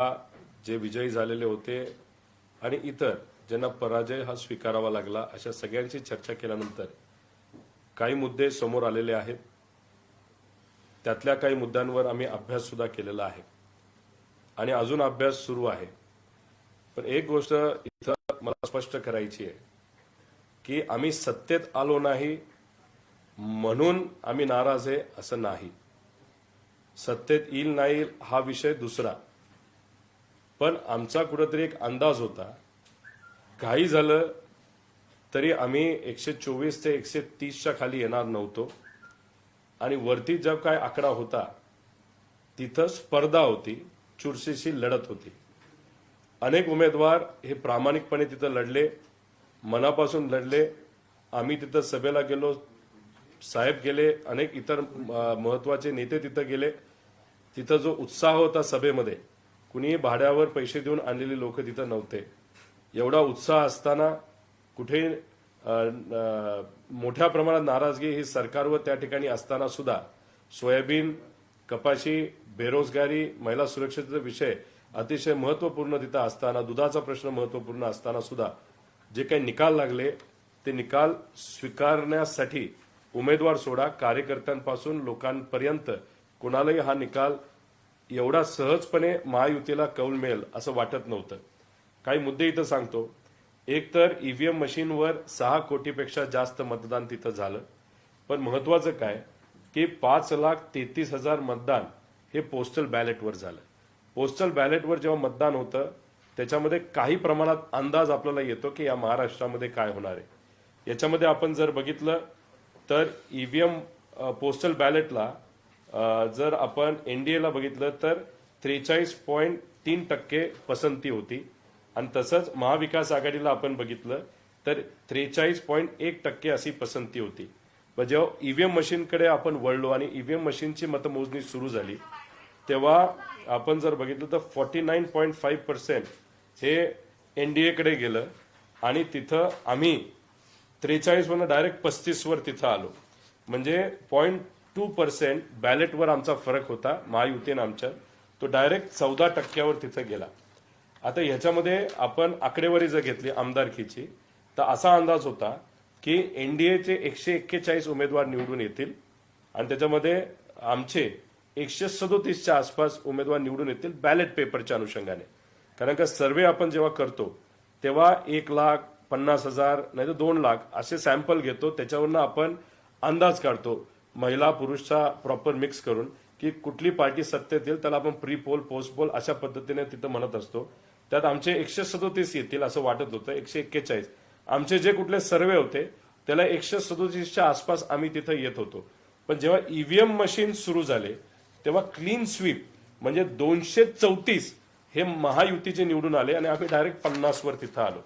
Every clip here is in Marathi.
जे विजयी झालेले होते आणि इतर ज्यांना पराजय हा स्वीकारावा लागला अशा सगळ्यांची चर्चा केल्यानंतर काही मुद्दे समोर आलेले आहेत. त्यातल्या काही मुद्द्यांवर आम्ही अभ्यास सुद्धा केलेला आहे. आणि अजून अभ्यास सुरू आहे. पण एक गोष्ट इथं मला स्पष्ट करायची आहे की आम्ही सत्तेत आलो नाही म्हणून आम्ही नाराज आहे असं नाही. सत्तेत येईल नाही हा विषय दुसरा. पण आमचा कुठंतरी एक अंदाज होता. काही झालं तरी आम्ही एकशे चोवीस ते एकशे तीसच्या खाली येणार नव्हतो. आणि वरती जो काय आकडा होता तिथं स्पर्धा होती चुरशीशी लढत होती. अनेक उमेदवार हे प्रामाणिकपणे तिथं लढले मनापासून लढले. आम्ही तिथं सभेला गेलो साहेब गेले अनेक इतर अ, महत्त्वाचे नेते तिथं गेले. तिथं जो उत्साह होता सभेमध्ये कुणीही भाड्यावर पैसे देऊन आणलेले लोक तिथं नव्हते. एवढा उत्साह असताना कुठे मोठ्या प्रमाणात नाराजगी ही सरकारवर त्या ठिकाणी असताना सुद्धा सोयाबीन कपाशी बेरोजगारी महिला सुरक्षेचा विषय अतिशय महत्त्वपूर्ण तिथं असताना दुधाचा प्रश्न महत्त्वपूर्ण असताना सुद्धा जे काही निकाल लागले ते निकाल स्वीकारण्यासाठी उमेदवार सोडा कार्यकर्त्यांपासून लोकांपर्यंत कुणालाही हा निकाल एवढा सहजपणे महायुतीला कौल मिळेल असं वाटत नव्हतं. काही मुद्दे इथं सांगतो. एक तर ईव्हीएम मशीनवर सहा कोटीपेक्षा जास्त मतदान तिथं झालं. पण महत्वाचं काय? की पाच लाख तेहतीस हजार मतदान हे पोस्टल बॅलेटवर झालं. पोस्टल बॅलेटवर जेव्हा मतदान होतं त्याच्यामध्ये काही प्रमाणात अंदाज आपल्याला येतो की या महाराष्ट्रामध्ये काय होणार आहे. याच्यामध्ये आपण जर बघितलं तर ईव्हीएम पोस्टल बॅलेटला जर आपण एनडीएला बघितलं तर त्रेचाळीस पॉईंट तीन टक्के पसंती होती. आणि तसंच महाविकास आघाडीला आपण बघितलं तर त्रेचाळीस पॉईंट एक टक्के अशी पसंती होती. व जेव्हा ईव्हीएम मशीनकडे आपण वळलो आणि ईव्हीएम मशीनची मतमोजणी सुरू झाली तेव्हा आपण जर बघितलं तर forty nine point five percent हे एनडीएकडे गेलं आणि तिथं आम्ही त्रेचाळीसवरनं डायरेक्ट पस्तीसवर तिथं आलो. म्हणजे पॉईंट टू पर्सेंट बॅलेटवर आमचा फरक होता महायुतीनं आमच्या तो डायरेक्ट चौदा टक्क्यावर तिथं गेला. आता ह्याच्यामध्ये आपण आकडेवारी जर घेतली आमदारकीची तर असा अंदाज होता की एनडीएचे एकशे एक्केचाळीस उमेदवार निवडून येतील आणि त्याच्यामध्ये आमचे एकशे सदोतीसच्या आसपास उमेदवार निवडून येतील बॅलेट पेपरच्या अनुषंगाने. कारण का सर्वे आपण जेव्हा करतो तेव्हा एक लाख पन्नास हजार नाही तर दोन लाख असे सॅम्पल घेतो त्याच्यावरनं आपण अंदाज काढतो महिला पुरुषचा प्रॉपर मिक्स करून की कुठली पार्टी सत्तेत येईल त्याला आपण प्री पोल पोस्ट पोल अशा पद्धतीने तिथं म्हणत असतो. त्यात आमचे एकशे सदोतीस येतील असं वाटत होतं एकशे एक्केचाळीस. आमचे जे कुठले सर्वे होते त्याला एकशे सदोतीसच्या आसपास आम्ही तिथं येत होतो. पण जेव्हा ईव्हीएम मशीन सुरू झाले तेव्हा क्लीन स्वीप म्हणजे दोनशे चौतीस हे महायुतीचे निवडून आले आणि आम्ही डायरेक्ट पन्नासवर तिथं आलो.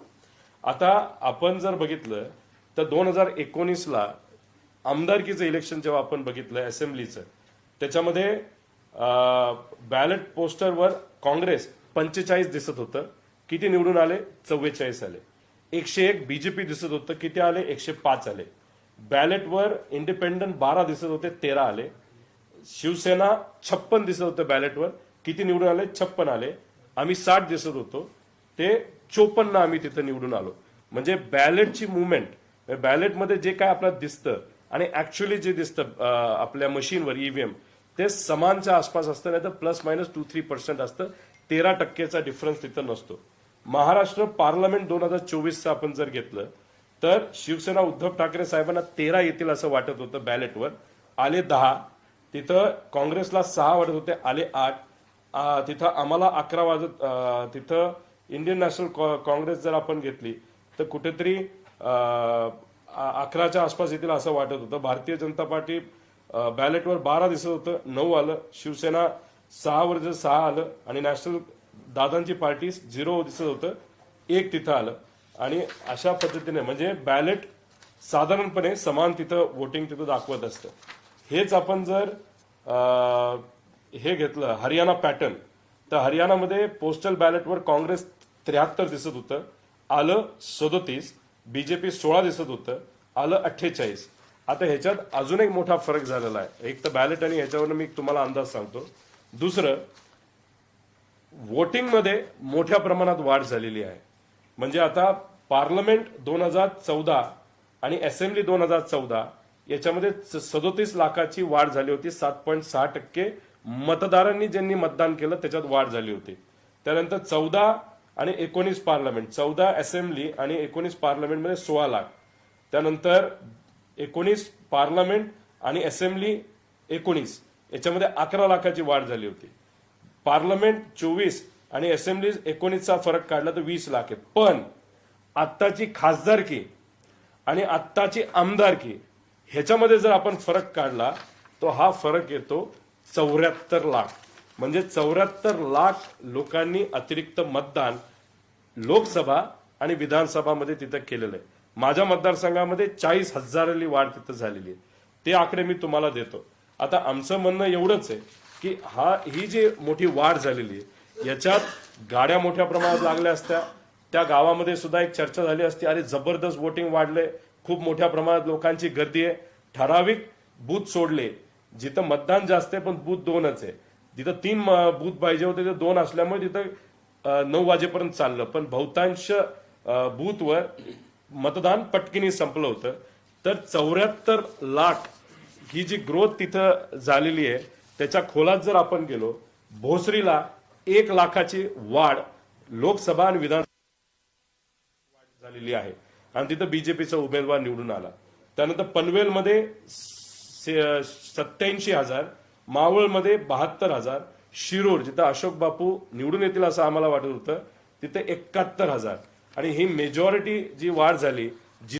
आता आपण जर बघितलं तर दोन हजार एकोणीसला आमदारकीचं इलेक्शन जेव्हा आपण बघितलं असेंब्लीचं त्याच्यामध्ये बॅलेट पोस्टरवर काँग्रेस पंचेचाळीस दिसत होतं. किती निवडून आले? चव्वेचाळीस आले. एकशे एक बीजेपी दिसत होतं. किती आले? एकशे पाच आले. बॅलेटवर इंडिपेंडंट बारा दिसत होते तेरा आले. शिवसेना छप्पन दिसत होतं बॅलेटवर किती निवडून आले? छप्पन आले. आम्ही साठ दिसत होतो. ते चोपन्न आम्ही तिथं निवडून आलो. म्हणजे बॅलेटची मुवमेंट बॅलेटमध्ये जे काय आपल्याला दिसतं आणि ऍक्च्युली जे दिसतं आपल्या मशीनवर ईव्हीएम ते समानच्या आसपास असतं नाही तर plus minus two three percent असतं. तेरा टक्केचा डिफरन्स तिथं नसतो. महाराष्ट्र पार्लमेंट दोन हजार चोवीसचं आपण जर घेतलं तर शिवसेना उद्धव ठाकरे साहेबांना तेरा येतील असं वाटत होतं बॅलेटवर आले दहा तिथं काँग्रेसला सहा वाटत होते आले आठ. तिथं आम्हाला अकरा वाजत तिथं इंडियन नॅशनल कॉ- काँग्रेस जर आपण घेतली तर कुठेतरी अकराच्या आसपास येतील असं वाटत होतं. भारतीय जनता पार्टी बॅलेटवर बारा दिसत होतं. नऊ आलं. शिवसेना सहावर जर सहा आलं. आणि नॅशनल दादांची पार्टी झिरो दिसत होतं. एक तिथं आलं. आणि अशा पद्धतीने म्हणजे बॅलेट साधारणपणे समान तिथं वोटिंग तिथं दाखवत असतं. हेच आपण जर हे घेतलं हरियाणा पॅटर्न तर हरियाणामध्ये पोस्टल बॅलेटवर काँग्रेस त्र्याहत्तर दिसत होतं. आलं सदोतीस. बीजेपी सोळा दिसत होतं आलं अठ्ठेचाळीस. आता ह्याच्यात अजून एक मोठा फरक झालेला आहे. एक तर बॅलेट आणि ह्याच्यावरनं मी तुम्हाला अंदाज सांगतो. दुसरं वोटिंगमध्ये मोठ्या प्रमाणात वाढ झालेली आहे. म्हणजे आता पार्लमेंट दोन हजार चौदा आणि असेंब्ली दोन हजार चौदा याच्यामध्ये सदोतीस लाखाची वाढ झाली होती. सात पॉईंट सहा टक्के मतदारांनी ज्यांनी मतदान केलं त्याच्यात वाढ झाली होती. त्यानंतर चौदा आणि एकोणीस पार्लमेंट चौदा असेंब्ली आणि एकोणीस पार्लमेंटमध्ये सोळा लाख. त्यानंतर एकोणीस पार्लमेंट आणि असेंब्ली एकोणीस. याच्यामध्ये अकरा लाखाची वाढ झाली होती. पार्लमेंट चोवीस आणि असेंब्लीज एकोणीसचा फरक काढला तर वीस लाख आहे. पण आत्ताची खासदारकी आणि आत्ताची आमदारकी ह्याच्यामध्ये जर आपण फरक काढला तो हा फरक येतो चौऱ्याहत्तर लाख. म्हणजे चौऱ्याहत्तर लाख लोकांनी अतिरिक्त मतदान लोकसभा आणि विधानसभामध्ये तिथं केलेलं आहे. माझ्या मतदारसंघामध्ये चाळीस हजाराली वाढ तिथं झालेली आहे. ते आकडे मी तुम्हाला देतो. आता आमचं म्हणणं एवढंच आहे की हा ही जी मोठी वाढ झालेली आहे याच्यात गाड्या मोठ्या प्रमाणात लागल्या असत्या. त्या गावामध्ये सुद्धा एक चर्चा झाली असती. अरे जबरदस्त वोटिंग वाढले खूप मोठ्या प्रमाणात लोकांची गर्दी आहे. ठराविक बूथ सोडले. जिथं मतदान जास्त आहे पण बूथ दोनच आहे. जिथं तीन बूथ पाहिजे होते ते दोन असल्यामुळे तिथं नऊ वाजेपर्यंत चाललं. पण बहुतांश बूथवर मतदान पटकीने संपलं होतं. तर चौऱ्याहत्तर लाख ही जी ग्रोथ तिथं झालेली आहे त्याच्या खोलात जर आपण गेलो भोसरीला एक लाखाची वाढ लोकसभा आणि विधान झालेली आहे. आणि तिथं बीजेपीचा उमेदवार निवडून आला. त्यानंतर पनवेलमध्ये सत्याऐंशी हजार मावळमध्ये बहात्तर हजार. शिरूर जिथं अशोक बापू निवडून येतील असं आम्हाला वाटत होतं तिथे एकाहत्तर हजार. आणि ही मेजॉरिटी जी वाढ झाली